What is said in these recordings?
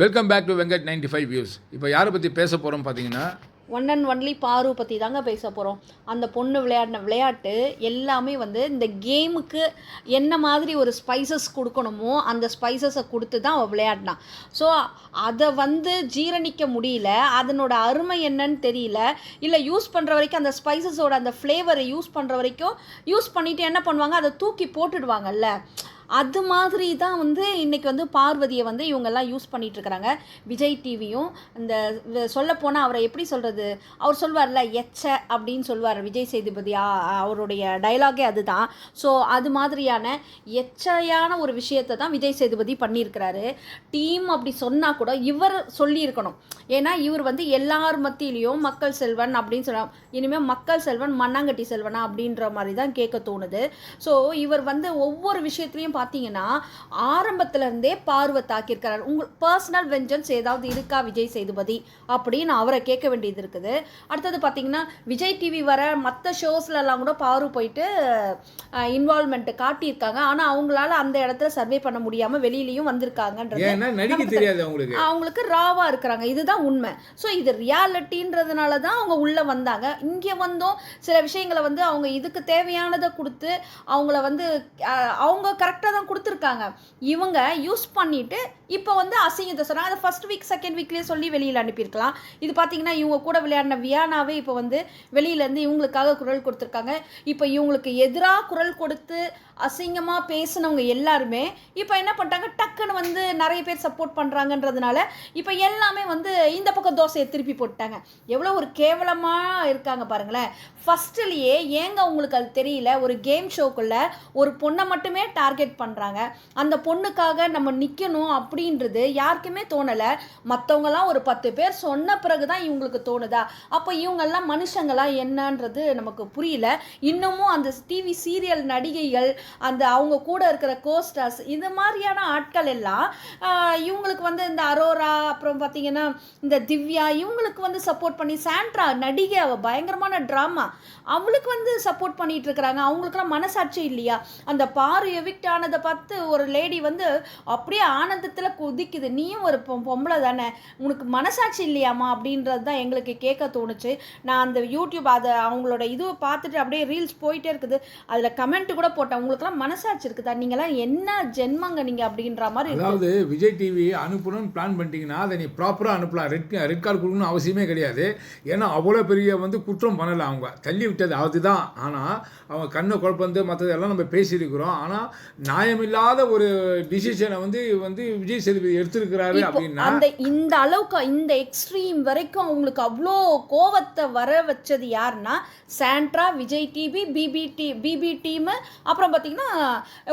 Welcome back to Venkat ninety five views இப்போ யாரை பற்றி பேச போகிறோம் பார்த்தீங்கன்னா ஒன் அண்ட் ஒன்லி பாரு பற்றி தாங்க பேச போகிறோம் அந்த பொண்ணு விளையாடின விளையாட்டு எல்லாமே வந்து இந்த கேமுக்கு என்ன மாதிரி ஒரு ஸ்பைசஸ் கொடுக்கணுமோ அந்த ஸ்பைசஸை கொடுத்து தான் அவள் விளையாடினான் ஸோ அதை வந்து ஜீரணிக்க முடியல. அதனோட அருமை என்னன்னு தெரியல. இல்லை யூஸ் பண்ணுற வரைக்கும் அந்த ஸ்பைசஸோட அந்த ஃப்ளேவரை யூஸ் பண்ணுற வரைக்கும் யூஸ் பண்ணிவிட்டு என்ன பண்ணுவாங்க? அதை தூக்கி போட்டுடுவாங்கல்ல. அது மாதிரி தான் வந்து இன்றைக்கி வந்து பார்வதியை வந்து இவங்கெல்லாம் யூஸ் பண்ணிட்டு விஜய் டிவியும் இந்த சொல்லப்போனால் அவரை எப்படி சொல்கிறது அவர் சொல்வார்ல எச்ச அப்படின்னு சொல்வார் விஜய் சேதுபதி. அவருடைய டைலாகே அதுதான். ஸோ அது மாதிரியான எச்சையான ஒரு விஷயத்தை தான் விஜய் சேதுபதி பண்ணியிருக்கிறாரு. டீம் அப்படி சொன்னால் கூட இவர் சொல்லியிருக்கணும். ஏன்னா இவர் வந்து எல்லார் மத்தியிலையும் மக்கள் செல்வன் அப்படின்னு சொல்ல இனிமேல் மக்கள் செல்வன் மண்ணாங்கட்டி செல்வனா அப்படின்ற மாதிரி தான் கேட்க தோணுது. ஸோ இவர் வந்து ஒவ்வொரு விஷயத்துலையும் பார்த்தீங்கன்னா ஆரம்பத்துல இருந்தே பார்வை தாக்கியிருக்கிறார். உங்கள் பர்சனல் வெஞ்சன்ஸ் ஏதாவது இருக்கா விஜய் சேதுபதி? அப்படின்னு அவரை கேட்க வேண்டியது இருக்குது. அடுத்தது பார்த்தீங்கன்னா விஜய் டிவி வர மற்ற ஷோஸ்லலாம் கூட பாரு போயிட்டு இன்வால்மெண்ட் காட்டியிருக்காங்க. ஆனால் அவங்களால அந்த இடத்துல சர்வே பண்ண முடியாமல் வெளியிலையும் வந்திருக்காங்கன்றது அவங்களுக்கு. அவங்களுக்கு ராவா இருக்கிறாங்க. இதுதான் உண்மை. ஸோ இது ரியாலிட்டின்றதுனால தான் அவங்க உள்ளே வந்தாங்க. இங்கே வந்தோம் சில விஷயங்களை வந்து அவங்க இதுக்கு தேவையானதை கொடுத்து அவங்கள வந்து அவங்க கரெக்டாக தான் கொடுத்துருக்காங்க. இவங்க யூஸ் பண்ணிட்டு இப்போ வந்து அசிங்கத்தை சொன்னாங்க. அதை ஃபர்ஸ்ட் வீக் செகண்ட் வீக்லேயே சொல்லி வெளியில் அனுப்பியிருக்கலாம். இது பார்த்தீங்கன்னா இவங்க கூட விளையாடின வியானாவே இப்போ வந்து வெளியிலேருந்து இவங்களுக்காக குரல் கொடுத்துருக்காங்க. இப்போ இவங்களுக்கு எதிராக குரல் கொடுத்து அசிங்கமாக பேசினவங்க எல்லாருமே இப்போ என்ன பண்ணிட்டாங்க? டக்குன்னு வந்து நிறைய பேர் சப்போர்ட் பண்ணுறாங்கன்றதுனால இப்போ எல்லாமே வந்து இந்த பக்கம் தோசையை திருப்பி போட்டாங்க எவ்வளோ ஒரு கேவலமாக இருக்காங்க பாருங்களேன். ஃபஸ்ட்டுலேயே ஏங்க உங்களுக்கு அது தெரியல? ஒரு கேம் ஷோக்குள்ள ஒரு பொண்ணை மட்டுமே டார்கெட் பண்ணுறாங்க அந்த பொண்ணுக்காக நம்ம நிற்கணும் அப்படின்றது யாருக்குமே தோணலை. மற்றவங்களாம் ஒரு பத்து பேர் சொன்ன பிறகு தான் இவங்களுக்கு தோணுதா? அப்போ இவங்கெல்லாம் மனுஷங்களா என்னன்றது நமக்கு புரியல. இன்னமும் அந்த டிவி சீரியல் நடிகைகள் அந்த அவங்க கூட இருக்கிற கோஸ்டர்ஸ் இந்த மாதிரியான ஆட்கள் எல்லாம் இவங்களுக்கு வந்து இந்த அரோரா அப்புறம் பார்த்தீங்கன்னா இந்த திவ்யா இவங்களுக்கு வந்து சப்போர்ட் பண்ணி சாண்ட்ரா நடிகை அவள் பயங்கரமான ட்ராமா அவளுக்கு வந்து சப்போர்ட் பண்ணிட்டு இருக்கிறாங்க. அவங்களுக்குலாம் மனசாட்சி இல்லையா? அந்த பாரு எவிக்டான ஆனதை பார்த்து ஒரு லேடி வந்து அப்படியே ஆனந்தத்தில் குதிக்குது. நீயும் ஒரு பொம்பளை தானே. உனக்கு மனசாட்சி இல்லையாம்மா அப்படின்றது தான் எங்களுக்கு கேட்க தோணுச்சு. நான் அந்த யூடியூப் அதை அவங்களோட இதுவை பார்த்துட்டு அப்படியே ரீல்ஸ் போயிட்டே இருக்குது. அதில் கமெண்ட் கூட போட்டேன். உங்களுக்குலாம் மனசாட்சி இருக்குதா? நீங்களாம் என்ன ஜென்மங்க நீங்கள் அப்படின்ற மாதிரி அதாவது விஜய் டிவி அனுப்பணும்னு பிளான் பண்ணிட்டீங்கன்னா அதை நீ ப்ராப்பராக அனுப்பலாம். ரெட் ரெட் கார்டு கொடுக்கணும்னு அவசியமே கிடையாது. ஏன்னா அவ்வளோ பெரிய வந்து குற்றம் பண்ணலை அவங்க. தள்ளி விட்டது. அதுதான். ஆனால் அவங்க கண்ணை குழப்பந்து மற்றதெல்லாம் நம்ம பேசியிருக்கிறோம். ஆனால் நியாயமில்லாத ஒரு டிசிஷனை வந்து வந்து விஜய் சேதுபதி எடுத்திருக்கிறாரு அப்படின்னா அந்த இந்த அளவுக்கு இந்த எக்ஸ்ட்ரீம் வரைக்கும் அவங்களுக்கு அவ்வளோ கோவத்தை வர வச்சது யாருன்னா Sandra Vijay TV BB T BB team அப்புறம் பார்த்தீங்கன்னா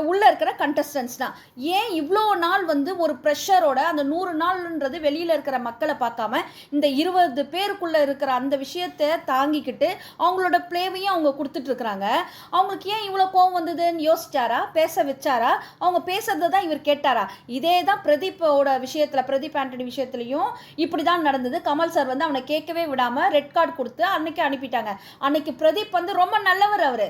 உள்ளே இருக்கிற கண்டஸ்டன்ஸ் தான். ஏன் இவ்வளோ நாள் வந்து ஒரு ப்ரெஷரோட அந்த நூறு நாள்ன்றது வெளியில் இருக்கிற மக்களை பார்க்காம இந்த இருபது பேருக்குள்ளே இருக்கிற அந்த விஷயத்தை தாங்கிக்கிட்டு அவங்களோட ப்ளேவையும் அவங்க கொடுத்துட்டு இருக்கிறாங்க. அவங்களுக்கு ஏன் இவ்வளோ கோவம் வந்ததுன்னு யோசிச்சாரா? பேச பேசிட்டாரா? அவங்க பேசுறதை தான் இவர் கேட்டாரா? இதே தான் பிரதீப்போட விஷயத்தில் பிரதீப் ஆண்டனி விஷயத்துலையும் இப்படி தான் நடந்தது. கமல் சார் வந்து அவனை கேட்கவே விடாமல் ரெட் கார்டு கொடுத்து அன்னைக்கு அனுப்பிட்டாங்க. அன்னைக்கு பிரதீப் வந்து ரொம்ப நல்லவர் அவர்.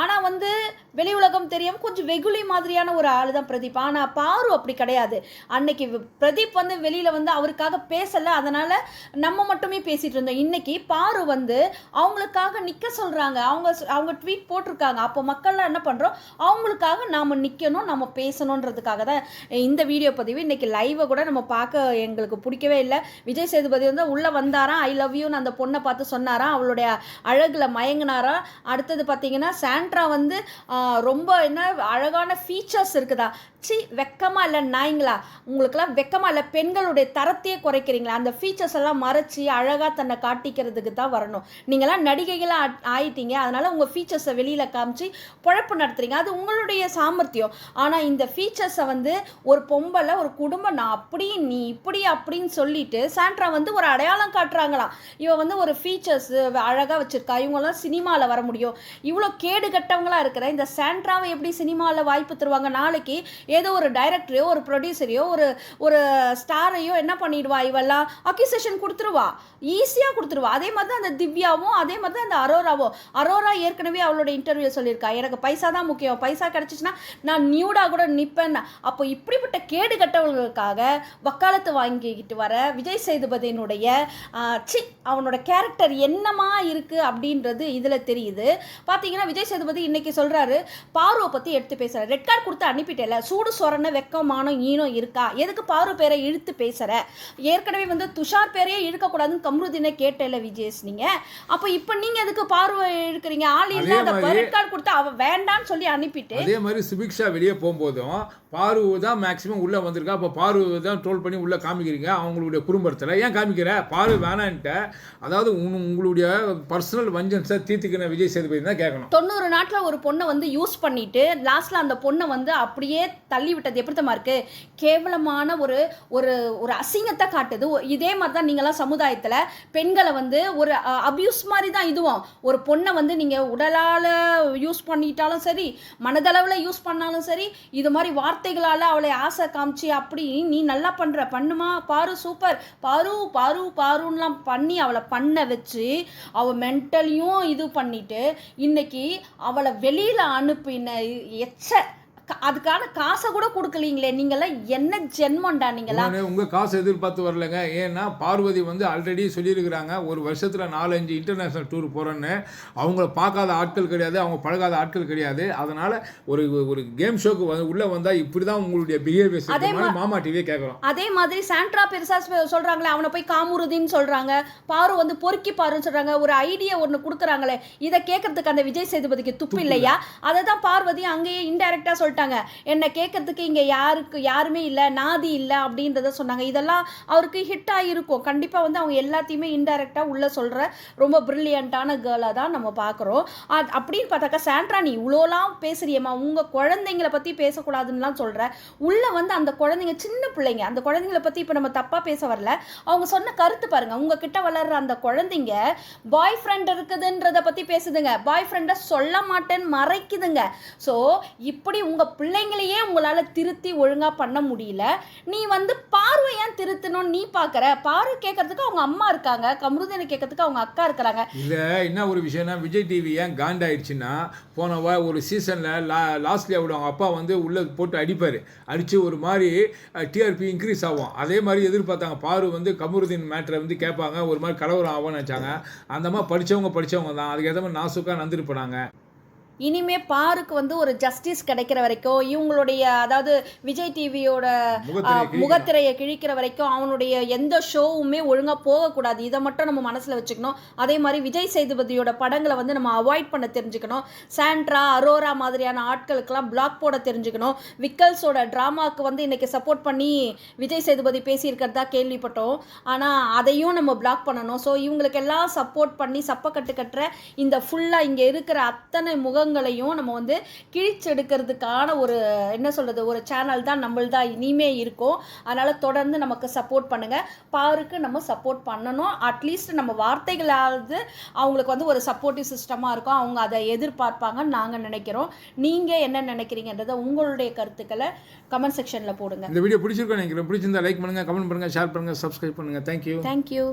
ஆனால் வந்து வெளி உலகம் தெரியும். கொஞ்சம் வெகுளி மாதிரியான ஒரு ஆள் தான் பிரதீப். ஆனால் பாரு அப்படி கிடையாது. அன்னைக்கு பிரதீப் வந்து வெளியில் வந்து அவருக்காக பேசலை. அதனால் நம்ம மட்டுமே பேசிகிட்டு இருந்தோம். இன்னைக்கு பாரு வந்து அவங்களுக்காக நிற்க சொல்கிறாங்க அவங்க அவங்க ட்வீட் போட்டிருக்காங்க. அப்போ மக்கள்லாம் என்ன பண்ணுறோம் அவங்களுக்காக நாம் நிற்கணும் நம்ம பேசணுன்றதுக்காக தான் இந்த வீடியோ பதிவு. இன்றைக்கி லைவை கூட நம்ம பார்க்க எங்களுக்கு பிடிக்கவே இல்லை. விஜய் சேதுபதி வந்து உள்ளே வந்தாராம். ஐ லவ் யூன்னு அந்த பொண்ணை பார்த்து சொன்னாராம். அவளுடைய அழகில் மயங்கினாராம். அடுத்தது பார்த்தீங்கன்னா சாண்ட்ரா வந்து ரொம்ப என்ன அழகான ஃபீச்சர்ஸ் இருக்குதா? சி வெக்கமாக இல்லை நாய்ங்களா? உங்களுக்கெல்லாம் வெக்கமாக இல்லை பெண்களுடைய தரத்தையே குறைக்கிறீங்களா? அந்த ஃபீச்சர்ஸ் எல்லாம் மறைச்சி அழகாக தன்னை காட்டிக்கிறதுக்கு தான் வரணும். நீங்களாம் நடிகைகளாக ஆ- ஆயிட்டீங்க. அதனால் உங்கள் ஃபீச்சர்ஸை வெளியில் காமிச்சு பொழப்பு நடத்துறீங்க. அது உங்களுடைய சாமர்த்தியம். ஆனால் இந்த ஃபீச்சர்ஸை வந்து ஒரு பொம்பளை ஒரு குடும்பம் நான் அப்படி நீ இப்படி அப்படின்னு சொல்லிட்டு சாண்ட்ரா வந்து ஒரு அடையாளம் காட்டுறாங்களாம். இவன் வந்து ஒரு ஃபீச்சர்ஸ் அழகாக வச்சுருக்கா. இவங்களாம் சினிமாவில் வர முடியும். இவ்வளோ கே கேடு கட்டவங்களா இருக்கிற இந்த சாண்ட்ராவை எப்படி சினிமாவில் வாய்ப்பு தருவாங்க? நாளைக்கு ஏதோ ஒரு டைரக்டரையோ ஒரு ப்ரொடியூசரையோ ஒரு ஒரு ஸ்டாரையோ என்ன பண்ணிடுவா இவெல்லாம் அக்யூசேஷன் கொடுத்துருவா. ஈஸியாக கொடுத்துருவா. அதே மாதிரி தான் அந்த திவ்யாவும் அதே மாதிரி தான் அந்த அரோராவும் அரோரா ஏற்கனவே அவளோட இன்டர்வியூ சொல்லியிருக்கா. எனக்கு பைசா தான் முக்கியம். பைசா கிடச்சிச்சின்னா நான் நியூடாக கூட நிற்பேன் அப்போ இப்படிப்பட்ட கேடு கட்டவர்களுக்காக வக்காலத்து வாங்கிக்கிட்டு வர விஜய் சேதுபதியினுடைய சி அவனோட கேரக்டர் என்னமா இருக்குது அப்படின்றது இதில் தெரியுது. பார்த்தீங்கன்னா விஜய் சேதுபதி இன்னைக்கு சொல்கிறாரு பார்வை பற்றி எடுத்து பேசுகிறார் ரெட் கார்டு கொடுத்து அனுப்பிட்டேல சூடு சொரண வெக்கமானம் ஈனம் இருக்கா? எதுக்கு பார்வை பேரை இழுத்து பேசுகிற ஏற்கனவே வந்து துஷார் பேரையே இழுக்கக்கூடாதுன்னு கம்ருதினை கேட்டேல விஜேஷ் நீங்கள் அப்போ இப்போ நீங்கள் எதுக்கு பார்வை இழுக்கிறீங்க? ஆள் இல்லாத ரெட் கார்டு கொடுத்து அவன் வேண்டான்னு சொல்லி அனுப்பிட்டு அதே மாதிரி சுபிக்ஷா வெளியே போகும்போதும் பாரு தான் மேக்ஸிமம் உள்ளே வந்திருக்கா? அப்போ பாரு தான் ட்ரோல் பண்ணி உள்ளே காமிக்கிறீங்க. அவங்களுடைய குடும்பத்தில் ஏன் காமிக்கிற? பாரு வேணான்ட்ட. அதாவது உங்களுடைய பர்சனல் வஞ்சன்ஸை தீர்த்துக்கின விஜய் சேதுபதி தான் கேட்கணும். தொண்ணூறு நாட்டில் ஒரு பொண்ணை வந்து யூஸ் பண்ணிட்டு லாஸ்ட்டில் அந்த பொண்ணை வந்து அப்படியே தள்ளி விட்டது. எப்படி தெரியுமா இருக்கு? கேவலமான ஒரு ஒரு ஒரு அசிங்கத்தை காட்டுது. இதே மாதிரி தான் நீங்களாம் சமுதாயத்தில் பெண்களை வந்து ஒரு அபியூஸ் மாதிரி தான் இதுவும். ஒரு பொண்ணை வந்து நீங்கள் உடலால் யூஸ் பண்ணிட்டாலும் சரி மனதளவில் யூஸ் பண்ணாலும் சரி இது மாதிரி வார்த்தைகளால் அவளை ஆசை காமிச்சு அப்படி நீ நல்லா பண்ணுற பண்ணுமா? பாரு சூப்பர் பாரு பாரு பாருன்னெலாம் பண்ணி அவளை பண்ண வச்சு அவள் மென்டலியும் இது பண்ணிட்டு இன்னைக்கு அவளை வெளியில் அனுப்பின எச்ச அதுக்கான காசை கூட கொடுக்கலீங்களே நீங்களாம் என்ன ஜென்மண்டா நீங்களா உங்க காசு எதிர்பார்த்து வரலங்க. ஏன்னா பார்வதி வந்து ஆல்ரெடி சொல்லியிருக்கிறாங்க ஒரு வருஷத்துல நாலஞ்சு இன்டர்நேஷனல் டூர் போறேன்னு. அவங்கள பார்க்காத ஆட்கள் கிடையாது அவங்க பழகாத ஆட்கள் கிடையாது. அதனால ஒரு ஒரு கேம் ஷோக்கு வந்து உள்ள வந்தா இப்படிதான் உங்களுடைய பிஹேவியர்ஸ் அதே மாதிரி மாமா டிவியே கேட்குறோம். அதே மாதிரி சாண்ட்ரா பெருசா சொல்றாங்களே அவனை போய் காமுறுதின்னு சொல்றாங்க. பாரு வந்து பொறுக்கி பாருன்னு சொல்றாங்க. ஒரு ஐடியா ஒன்று கொடுக்குறாங்களே இதை கேட்கறதுக்கு அந்த விஜய் சேதுபதிக்கு துப்பு இல்லையா? அதை தான் பார்வதி அங்கேயே இன்டைரக்டா சொல்லிட்டாங்க. என்னை கேட்கறதுக்கு இங்கே யாருக்கு யாருமே இல்லை நாதி இல்லை அப்படின்றத சொன்னாங்க. இதெல்லாம் அவருக்கு ஹிட் ஆகிருக்கும் கண்டிப்பாக வந்து அவங்க எல்லாத்தையுமே இன்டெரக்டாக உள்ளே சொல்கிற ரொம்ப பிரில்லியண்ட்டான கேர்ளாக தான் நம்ம பார்க்குறோம். அப்படின்னு பார்த்தாக்கா சாண்ட்ரா நீ இவ்வளோலாம் பேசுறியம்மா. உங்கள் குழந்தைங்களை பற்றி பேசக்கூடாதுன்னுலாம் சொல்கிற உள்ளே வந்து அந்த குழந்தைங்க சின்ன பிள்ளைங்க அந்த குழந்தைங்களை பற்றி இப்போ நம்ம தப்பாக பேச வரல. அவங்க சொன்ன கருத்து பாருங்கள் உங்கள் கிட்ட வளர்ற அந்த குழந்தைங்க பாய் ஃப்ரெண்ட் இருக்குதுன்றதை பற்றி பேசுதுங்க. பாய் ஃப்ரெண்டை சொல்ல மாட்டேன்னு மறைக்குதுங்க. ஸோ இப்படி உங்கள் பிள்ளைங்களையே உங்களால் திருத்தி ஒழுங்காக பண்ண முடியல. நீ வந்து பார்வை ஏன் திருத்தணும்னு நீ பார்க்குற பார்வை கேட்கறதுக்கு அவங்க அம்மா இருக்காங்க. கமருதனை கேட்கறதுக்கு அவங்க அக்கா இருக்கிறாங்க. இல்லை என்ன ஒரு விஷயம்னா விஜய் டிவி ஏன் காண்டாயிடுச்சுன்னா போன ஒரு சீசனில் லா லாஸ்ட்லி அவரோட அவங்க அப்பா வந்து உள்ளே போட்டு அடிப்பார். அடித்து ஒரு மாதிரி டிஆர்பி இன்க்ரீஸ் ஆகும். அதே மாதிரி எதிர்பார்த்தாங்க. பாரு வந்து கமருதீன் மேட்டரை வந்து கேட்பாங்க. ஒரு மாதிரி கலவரம் ஆகும்னு நினச்சாங்க. அந்த மாதிரி படித்தவங்க படித்தவங்க தான். அதுக்கு ஏற்ற மாதிரி நாசுக்காக நந்திருப்பாங்க இனிமே பாருக்கு வந்து ஒரு ஜஸ்டிஸ் கிடைக்கிற வரைக்கும் இவங்களுடைய அதாவது விஜய் டிவியோட முகத்திரையை கிழிக்கிற. வரைக்கும் அவனுடைய எந்த ஷோவுமே ஒழுங்கா போகக்கூடாது. இதை மட்டும் நம்ம மனசுல வச்சுக்கணும். அதே மாதிரி விஜய் சேதுபதியோட படங்களை வந்து நம்ம அவாய்ட் பண்ண தெரிஞ்சுக்கணும். சாண்ட்ரா அரோரா மாதிரியான ஆட்களுக்கெல்லாம் பிளாக் போட தெரிஞ்சுக்கணும். விக்கல்ஸோட ட்ராமாவுக்கு வந்து இன்னைக்கு சப்போர்ட் பண்ணி விஜய் சேதுபதி பேசியிருக்கிறதா கேள்விப்பட்டோம். ஆனால் அதையும் நம்ம பிளாக் பண்ணணும். ஸோ இவங்களுக்கெல்லாம் சப்போர்ட் பண்ணி சப்பக்கட்டு கட்டுற இந்த ஃபுல்லாக இங்கே இருக்கிற அத்தனை முகங்களையும் நம்ம வந்து கிழிச்செடுக்கிறதுக்கான ஒரு என்ன சொல்கிறது ஒரு சேனல் தான் நம்மள்தான் இனிமே இருக்கும். அதனால் தொடர்ந்து நமக்கு சப்போர்ட் பண்ணுங்கள் பாருக்கு நம்ம சப்போர்ட் பண்ணணும். அட்லீஸ்ட் நம்ம வார்த்தைகளாவது அவங்களுக்கு வந்து ஒரு சப்போர்ட்டிவ் சிஸ்டமாக இருக்கும். அவங்க அதை எதிர்பார்ப்பாங்கன்னு நாங்கள் நினைக்கிறோம். நீங்கள் என்ன நினைக்கிறீங்கன்றதை உங்களுடைய கருத்துக்களை கமெண்ட் செக்ஷனில் போடுங்க. இந்த வீடியோ பிடிச்சிருக்கோம் நினைக்கிறேன். பிடிச்சிருந்தா லைக் பண்ணுங்கள் கமெண்ட் பண்ணுங்கள் ஷேர் பண்ணுங்கள் சப்ஸ்கிரைப் பண்ணுங்கள் தேங்க்யூ தேங்க்யூ